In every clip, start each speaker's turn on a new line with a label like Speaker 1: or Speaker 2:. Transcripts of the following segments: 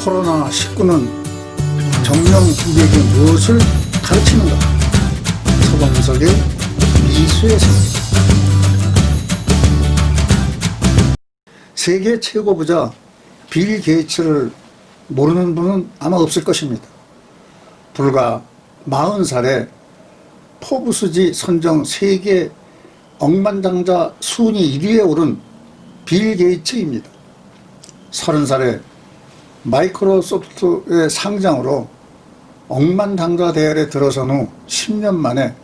Speaker 1: 코로나19는 정령 우리에게 무엇을 가르치는가? 서범석의 미수의 성 세계 최고 부자 빌 게이츠를 모르는 분은 아마 없을 것입니다. 불과 40살에 포브스지 선정 세계 억만장자 순위 1위에 오른 빌 게이츠입니다. 30살에 마이크로소프트의 상장으로 억만장자 대열에 들어선 후 10년 만에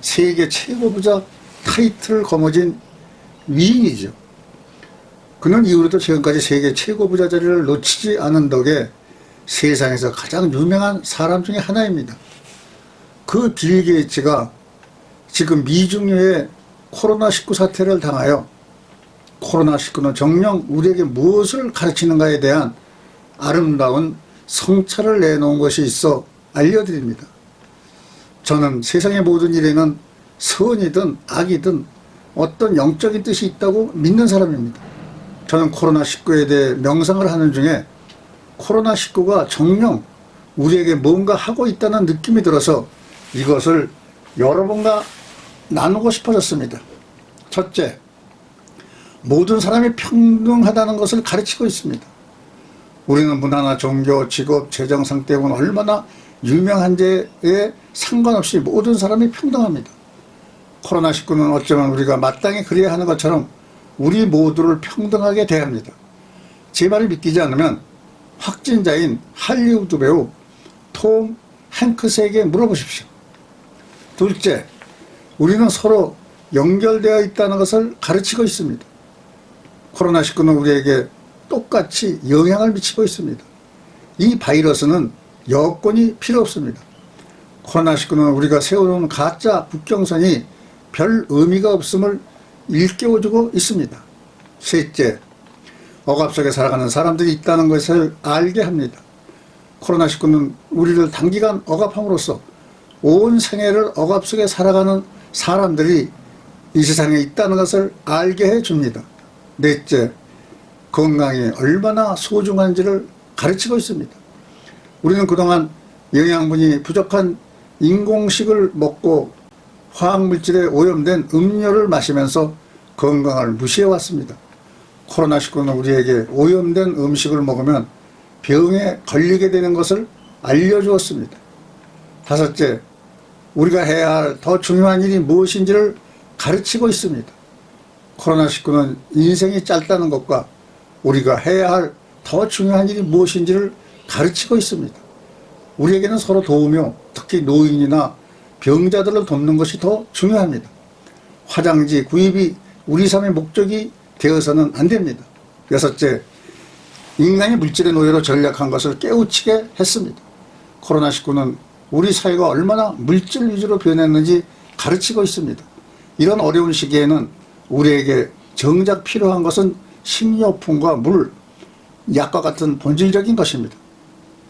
Speaker 1: 세계 최고 부자 타이틀을 거머쥔 위인이죠. 그는 이후로도 지금까지 세계 최고 부자 자리를 놓치지 않은 덕에 세상에서 가장 유명한 사람 중에 하나입니다. 그 빌 게이츠가 지금 미중유의 코로나19 사태를 당하여 코로나19는 정녕 우리에게 무엇을 가르치는가에 대한 아름다운 성찰을 내놓은 것이 있어 알려드립니다. 저는 세상의 모든 일에는 선이든 악이든 어떤 영적인 뜻이 있다고 믿는 사람입니다. 저는 코로나19에 대해 명상을 하는 중에 코로나19가 정녕 우리에게 뭔가 하고 있다는 느낌이 들어서 이것을 여러분과 나누고 싶어졌습니다. 첫째, 모든 사람이 평등하다는 것을 가르치고 있습니다. 우리는 문화나 종교, 직업, 재정 상태군 얼마나 유명한지에 상관없이 모든 사람이 평등합니다. 코로나19는 어쩌면 우리가 마땅히 그래야 하는 것처럼 우리 모두를 평등하게 대합니다. 제 말을 믿기지 않으면 확진자인 할리우드 배우 톰 행크스에게 물어보십시오. 둘째, 우리는 서로 연결되어 있다는 것을 가르치고 있습니다. 코로나19는 우리에게 똑같이 영향을 미치고 있습니다. 이 바이러스는 여권이 필요 없습니다. 코로나19는 우리가 세워놓은 가짜 국경선이 별 의미가 없음을 일깨워주고 있습니다. 셋째, 억압 속에 살아가는 사람들이 있다는 것을 알게 합니다. 코로나19는 우리를 단기간 억압함으로써 온 생애를 억압 속에 살아가는 사람들이 이 세상에 있다는 것을 알게 해줍니다. 넷째, 건강이 얼마나 소중한지를 가르치고 있습니다. 우리는 그동안 영양분이 부족한 인공식을 먹고 화학물질에 오염된 음료를 마시면서 건강을 무시해왔습니다. 코로나19는 우리에게 오염된 음식을 먹으면 병에 걸리게 되는 것을 알려주었습니다. 다섯째, 우리가 해야 할 더 중요한 일이 무엇인지를 가르치고 있습니다. 코로나19는 인생이 짧다는 것과 우리가 해야 할 더 중요한 일이 무엇인지를 가르치고 있습니다. 우리에게는 서로 도우며 특히 노인이나 병자들을 돕는 것이 더 중요합니다. 화장지 구입이 우리 삶의 목적이 되어서는 안 됩니다. 여섯째, 인간이 물질의 노예로 전락한 것을 깨우치게 했습니다. 코로나19는 우리 사회가 얼마나 물질 위주로 변했는지 가르치고 있습니다. 이런 어려운 시기에는 우리에게 정작 필요한 것은 식료품과 물, 약과 같은 본질적인 것입니다.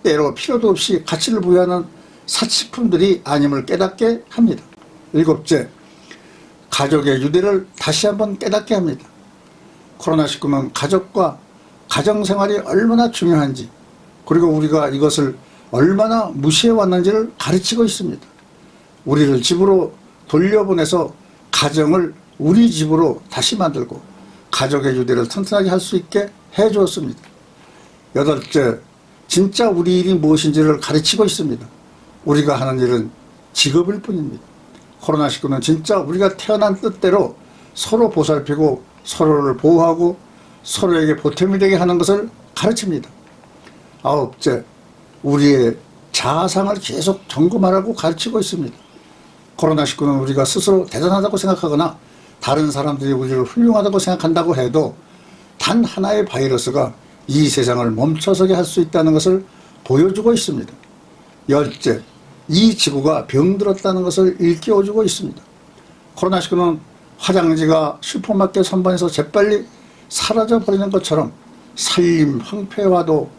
Speaker 1: 때로 필요도 없이 가치를 부여하는 사치품들이 아님을 깨닫게 합니다. 일곱째, 가족의 유대를 다시 한번 깨닫게 합니다. 코로나19는 가족과 가정생활이 얼마나 중요한지, 그리고 우리가 이것을 얼마나 무시해 왔는지를 가르치고 있습니다. 우리를 집으로 돌려보내서 가정을 우리 집으로 다시 만들고 가족의 유대를 튼튼하게 할 수 있게 해 주었습니다. 여덟째, 진짜 우리 일이 무엇인지를 가르치고 있습니다. 우리가 하는 일은 직업일 뿐입니다. 코로나19는 진짜 우리가 태어난 뜻대로 서로 보살피고 서로를 보호하고 서로에게 보탬이 되게 하는 것을 가르칩니다. 아홉째, 우리의 자아상을 계속 점검하라고 가르치고 있습니다. 코로나19는 우리가 스스로 대단하다고 생각하거나 다른 사람들이 우리를 훌륭하다고 생각한다고 해도 단 하나의 바이러스가 이 세상을 멈춰서게 할 수 있다는 것을 보여주고 있습니다. 열째, 이 지구가 병들었다는 것을 일깨워주고 있습니다. 코로나19는 화장지가 슈퍼마켓 선반에서 재빨리 사라져버리는 것처럼 산림 황폐화도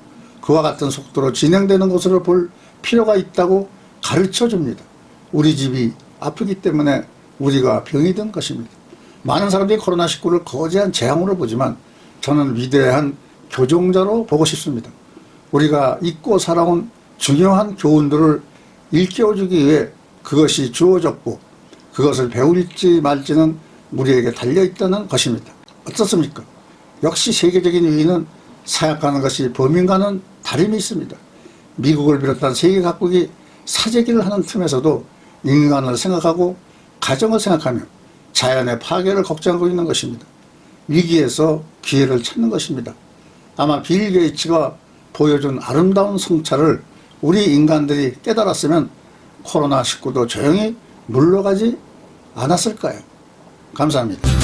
Speaker 1: 그와 같은 속도로 진행되는 것으로 볼 필요가 있다고 가르쳐 줍니다. 우리 집이 아프기 때문에 우리가 병이 든 것입니다. 많은 사람들이 코로나19를 거대한 재앙으로 보지만 저는 위대한 교정자로 보고 싶습니다. 우리가 잊고 살아온 중요한 교훈들을 일깨워주기 위해 그것이 주어졌고 그것을 배울지 말지는 우리에게 달려있다는 것입니다. 어떻습니까? 역시 세계적인 위기는 생각하는 것이 범인과는 다름이 있습니다. 미국을 비롯한 세계 각국이 사재기를 하는 틈에서도 인간을 생각하고 가정을 생각하며 자연의 파괴를 걱정하고 있는 것입니다. 위기에서 기회를 찾는 것입니다. 아마 빌 게이츠가 보여준 아름다운 성찰을 우리 인간들이 깨달았으면 코로나19도 조용히 물러가지 않았을 까요? 감사합니다.